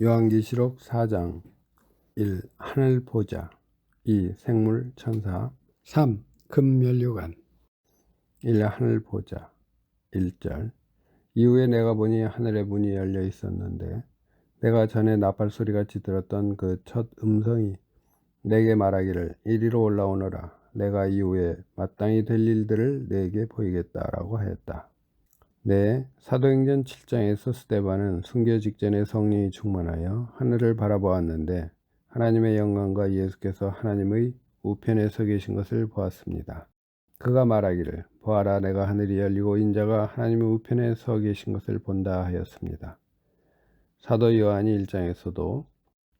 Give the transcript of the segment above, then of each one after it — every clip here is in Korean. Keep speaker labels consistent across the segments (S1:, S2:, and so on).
S1: 요한계시록 4장 1. 하늘 보자 2. 생물 천사 3. 금면류관 1. 하늘 보자 1절 이후에 내가 보니 하늘의 문이 열려 있었는데 내가 전에 나팔 소리같이 들었던 그 첫 음성이 내게 말하기를 이리로 올라오너라 내가 이후에 마땅히 될 일들을 내게 보이겠다라고 하였다. 네, 사도행전 7장에서 스테반은 순교 직전에 성령이 충만하여 하늘을 바라보았는데 하나님의 영광과 예수께서 하나님의 우편에 서 계신 것을 보았습니다. 그가 말하기를 보아라 내가 하늘이 열리고 인자가 하나님의 우편에 서 계신 것을 본다 하였습니다. 사도 요한이 1장에서도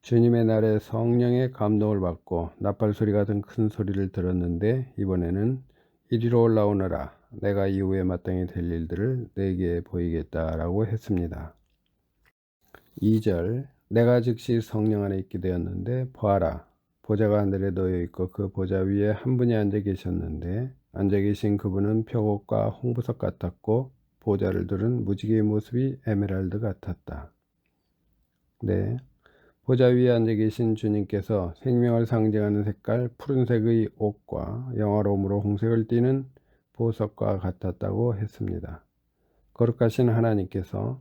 S1: 주님의 날에 성령의 감동을 받고 나팔 소리 같은 큰 소리를 들었는데 이번에는 이리로 올라오너라 내가 이후에 마땅히 될 일들을 내게 보이겠다라고 했습니다. 2절 내가 즉시 성령 안에 있게 되었는데 보아라 보좌가 하늘에 놓여 있고 그 보좌 위에 한 분이 앉아 계셨는데 앉아 계신 그분은 표곡과 홍보석 같았고 보좌를 두른 무지개의 모습이 에메랄드 같았다. 네. 보좌 위에 앉아 계신 주님께서 생명을 상징하는 색깔 푸른색의 옷과 영화로움으로 홍색을 띠는 보석과 같았다고 했습니다. 거룩하신 하나님께서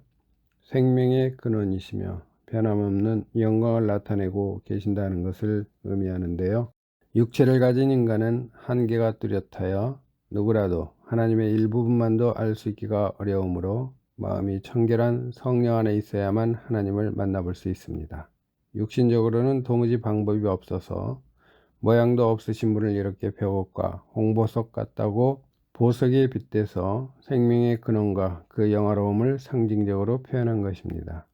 S1: 생명의 근원이시며 변함없는 영광을 나타내고 계신다는 것을 의미하는데요. 육체를 가진 인간은 한계가 뚜렷하여 누구라도 하나님의 일부분만도 알 수 있기가 어려우므로 마음이 청결한 성령 안에 있어야만 하나님을 만나볼 수 있습니다. 육신적으로는 도무지 방법이 없어서 모양도 없으신 분을 이렇게 벽옥과 홍보석 같다고 보석에 빗대서 생명의 근원과 그 영화로움을 상징적으로 표현한 것입니다.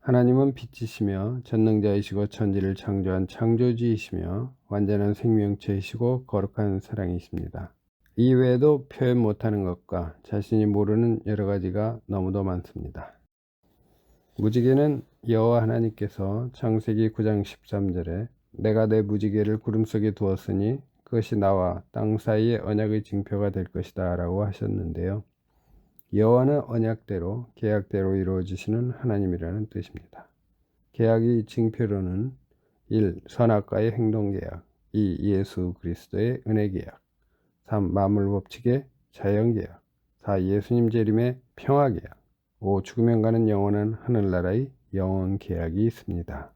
S1: 하나님은 빛이시며 전능자이시고 천지를 창조한 창조주이시며 완전한 생명체이시고 거룩한 사랑이십니다. 이 외에도 표현 못하는 것과 자신이 모르는 여러 가지가 너무도 많습니다. 무지개는 여호와 하나님께서 창세기 9장 13절에 내가 내 무지개를 구름 속에 두었으니 그것이 나와 땅 사이의 언약의 징표가 될 것이다 라고 하셨는데요. 여호와는 언약대로 계약대로 이루어지시는 하나님이라는 뜻입니다. 계약의 징표로는 1. 선악과의 행동계약 2. 예수 그리스도의 은혜계약 3. 만물법칙의 자연계약 4. 예수님 재림의 평화계약 5. 죽으면 가는 영원한 하늘나라의 영원계약이 있습니다.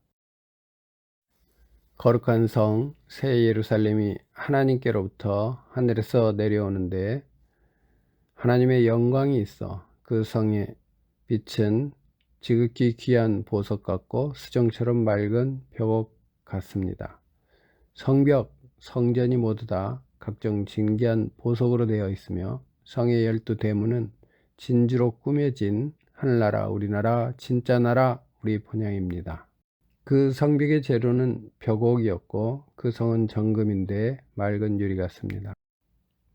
S1: 거룩한 성, 새 예루살렘이 하나님께로부터 하늘에서 내려오는데 하나님의 영광이 있어 그 성의 빛은 지극히 귀한 보석 같고 수정처럼 맑은 벽옥 같습니다. 성벽, 성전이 모두 다 각종 진귀한 보석으로 되어 있으며 성의 열두 대문은 진주로 꾸며진 하늘나라 우리나라 진짜 나라 우리 본향입니다. 그 성벽의 재료는 벽옥이었고 그 성은 정금인데 맑은 유리 같습니다.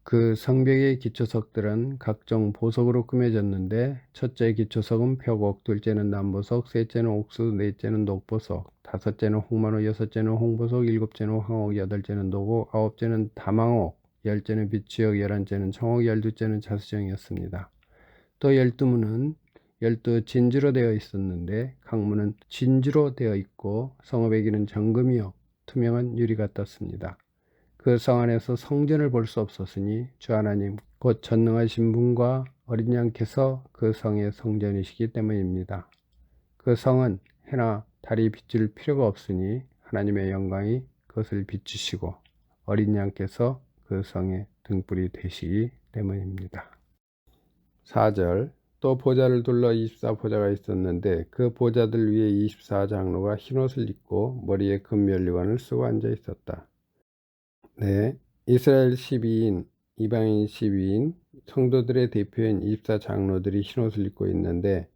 S1: 그 성벽의 기초석들은 각종 보석으로 꾸며졌는데 첫째 기초석은 벽옥, 둘째는 남보석, 셋째는 옥수, 넷째는 녹보석, 다섯째는 홍만호, 여섯째는 홍보석, 일곱째는 황옥, 여덟째는 노고, 아홉째는 다망옥, 열째는 비추역, 열한째는 청옥, 열두째는 자수정이었습니다. 또 열두문은 열두 진주로 되어 있었는데 강문은 진주로 되어 있고 성읍에기는 정금이요 투명한 유리 같았습니다. 그 성 안에서 성전을 볼 수 없었으니 주 하나님 곧 전능하신 분과 어린 양께서 그 성의 성전이시기 때문입니다. 그 성은 해나 달이 비출 필요가 없으니 하나님의 영광이 그것을 비추시고 어린 양께서 그 성의 등불이 되시기 때문입니다. 4절 또 보좌를 둘러 24보좌가 있었는데 그 보좌들 위에 24장로가 흰옷을 입고 머리에 금면류관을 쓰고 앉아 있었다. 네, 이스라엘 12인, 이방인 12인, 성도들의 대표인 24장로들이 흰옷을 입고 있는데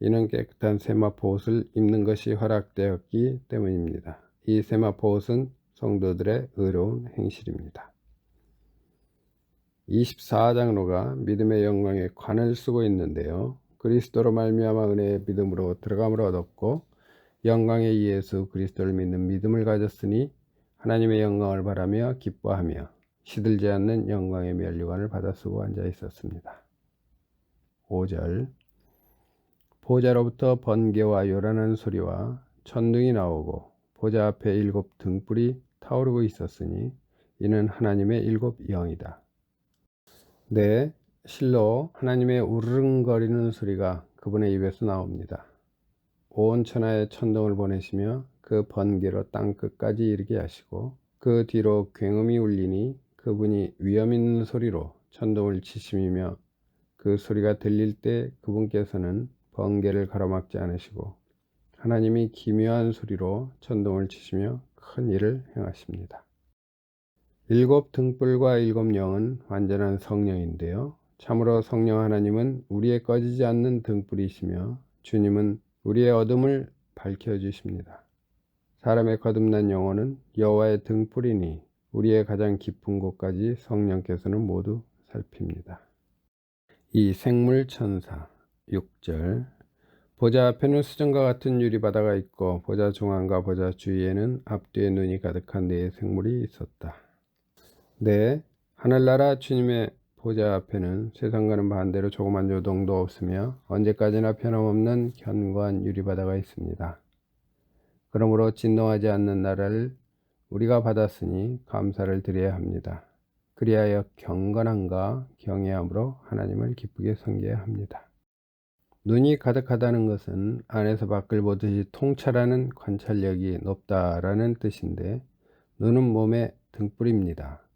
S1: 이는 깨끗한 세마포 옷을 입는 것이 허락되었기 때문입니다. 이 세마포 옷은 성도들의 의로운 행실입니다. 24장로가 믿음의 영광에 관을 쓰고 있는데요. 그리스도로 말미암아 은혜의 믿음으로 들어감을 얻었고 영광의 예수 그리스도를 믿는 믿음을 가졌으니 하나님의 영광을 바라며 기뻐하며 시들지 않는 영광의 면류관을 받아 쓰고 앉아 있었습니다. 5절 보좌로부터 번개와 요란한 소리와 천둥이 나오고 보좌 앞에 일곱 등불이 타오르고 있었으니 이는 하나님의 일곱 영이다. 네, 실로 하나님의 우르릉거리는 소리가 그분의 입에서 나옵니다. 온 천하에 천둥을 보내시며 그 번개로 땅 끝까지 이르게 하시고 그 뒤로 굉음이 울리니 그분이 위험 있는 소리로 천둥을 치심이며 그 소리가 들릴 때 그분께서는 번개를 가로막지 않으시고 하나님이 기묘한 소리로 천둥을 치시며 큰 일을 행하십니다. 일곱 등불과 일곱 영은 완전한 성령인데요. 참으로 성령 하나님은 우리의 꺼지지 않는 등불이시며 주님은 우리의 어둠을 밝혀 주십니다. 사람의 거듭난 영혼은 여호와의 등불이니 우리의 가장 깊은 곳까지 성령께서는 모두 살핍니다. 이 생물 천사 6절 보좌 앞에는 수정과 같은 유리 바다가 있고 보좌 중앙과 보좌 주위에는 앞뒤에 눈이 가득한 네 생물이 있었다. 네, 하늘나라 주님의 보좌 앞에는 세상과는 반대로 조그만 요동도 없으며 언제까지나 변함없는 견고한 유리바다가 있습니다. 그러므로 진동하지 않는 나라를 우리가 받았으니 감사를 드려야 합니다. 그리하여 경건함과 경외함으로 하나님을 기쁘게 섬겨야 합니다. 눈이 가득하다는 것은 안에서 밖을 보듯이 통찰하는 관찰력이 높다라는 뜻인데 눈은 몸의 등불입니다.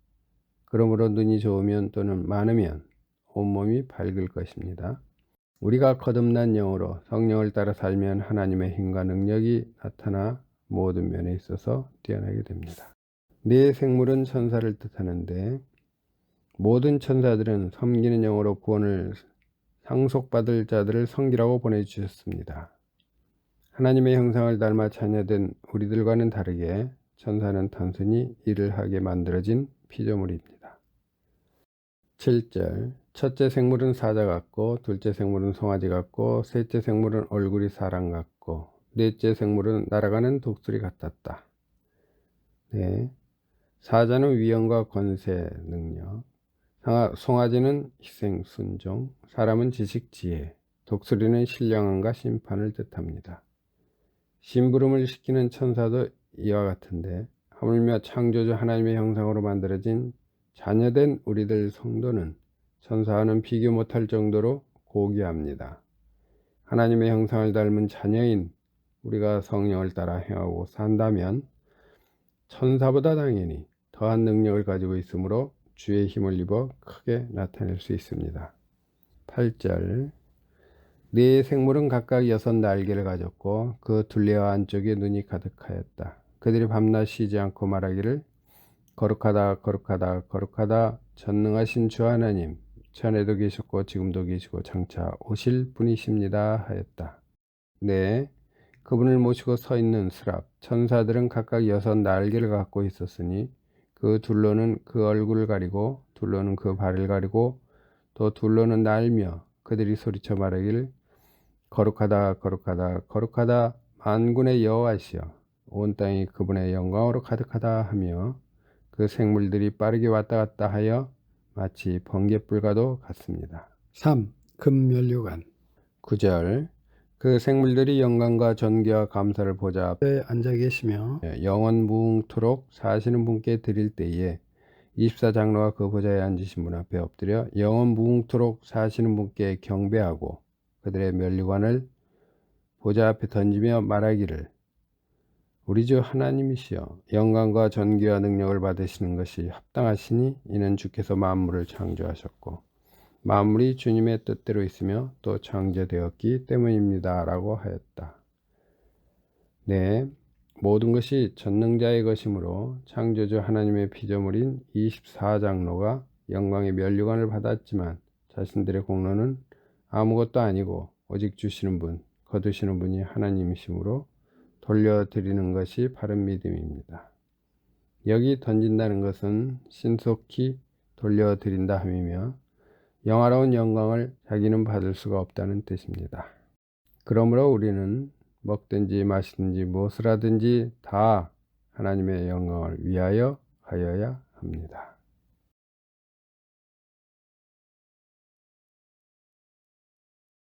S1: 그러므로 눈이 좋으면 또는 많으면 온몸이 밝을 것입니다. 우리가 거듭난 영으로 성령을 따라 살면 하나님의 힘과 능력이 나타나 모든 면에 있어서 뛰어나게 됩니다. 네 생물은 천사를 뜻하는데 모든 천사들은 섬기는 영으로 구원을 상속받을 자들을 성기라고 보내주셨습니다. 하나님의 형상을 닮아 자녀된 우리들과는 다르게 천사는 단순히 일을 하게 만들어진 피조물입니다. 7절 첫째 생물은 사자 같고 둘째 생물은 송아지 같고 셋째 생물은 얼굴이 사람 같고 넷째 생물은 날아가는 독수리 같았다. 네. 사자는 위엄과 권세, 능력, 송아지는 희생, 순종, 사람은 지식, 지혜, 독수리는 신령함과 심판을 뜻합니다. 심부름을 시키는 천사도 이와 같은데 하물며 창조주 하나님의 형상으로 만들어진 자녀된 우리들 성도는 천사와는 비교 못할 정도로 고귀합니다. 하나님의 형상을 닮은 자녀인 우리가 성령을 따라 행하고 산다면 천사보다 당연히 더한 능력을 가지고 있으므로 주의 힘을 입어 크게 나타낼 수 있습니다. 8절 네 생물은 각각 여섯 날개를 가졌고 그 둘레와 안쪽에 눈이 가득하였다. 그들이 밤낮 쉬지 않고 말하기를 거룩하다 거룩하다 거룩하다 전능하신 주 하나님 전에도 계셨고 지금도 계시고 장차 오실 분이십니다 하였다. 네, 그분을 모시고 서 있는 스랍 천사들은 각각 여섯 날개를 갖고 있었으니 그 둘로는 그 얼굴을 가리고 둘로는 그 발을 가리고 또 둘로는 날며 그들이 소리쳐 말하기를 거룩하다 거룩하다 거룩하다 만군의 여호와시여 온 땅이 그분의 영광으로 가득하다 하며 그 생물들이 빠르게 왔다 갔다 하여 마치 번개불과도 같습니다. 3. 금면류관 9절 그 생물들이 영광과 전기와 감사를 보자 앞에 앉아 계시며 영원 무궁토록 사시는 분께 드릴 때에 24장로가 그 보좌에 앉으신 분 앞에 엎드려 영원 무궁토록 사시는 분께 경배하고 그들의 면류관을 보좌 앞에 던지며 말하기를 우리 주 하나님이시여 영광과 전기와 능력을 받으시는 것이 합당하시니 이는 주께서 만물을 창조하셨고 만물이 주님의 뜻대로 있으며 또 창조되었기 때문입니다. 라고 하였다. 네, 모든 것이 전능자의 것이므로 창조주 하나님의 피조물인 24장로가 영광의 면류관을 받았지만 자신들의 공로는 아무것도 아니고 오직 주시는 분, 거두시는 분이 하나님이시므로 돌려드리는 것이 바른 믿음입니다. 여기 던진다는 것은 신속히 돌려드린다 함이며 영화로운 영광을 자기는 받을 수가 없다는 뜻입니다. 그러므로 우리는 먹든지 마시든지 무엇을 하든지 다 하나님의 영광을 위하여 하여야 합니다.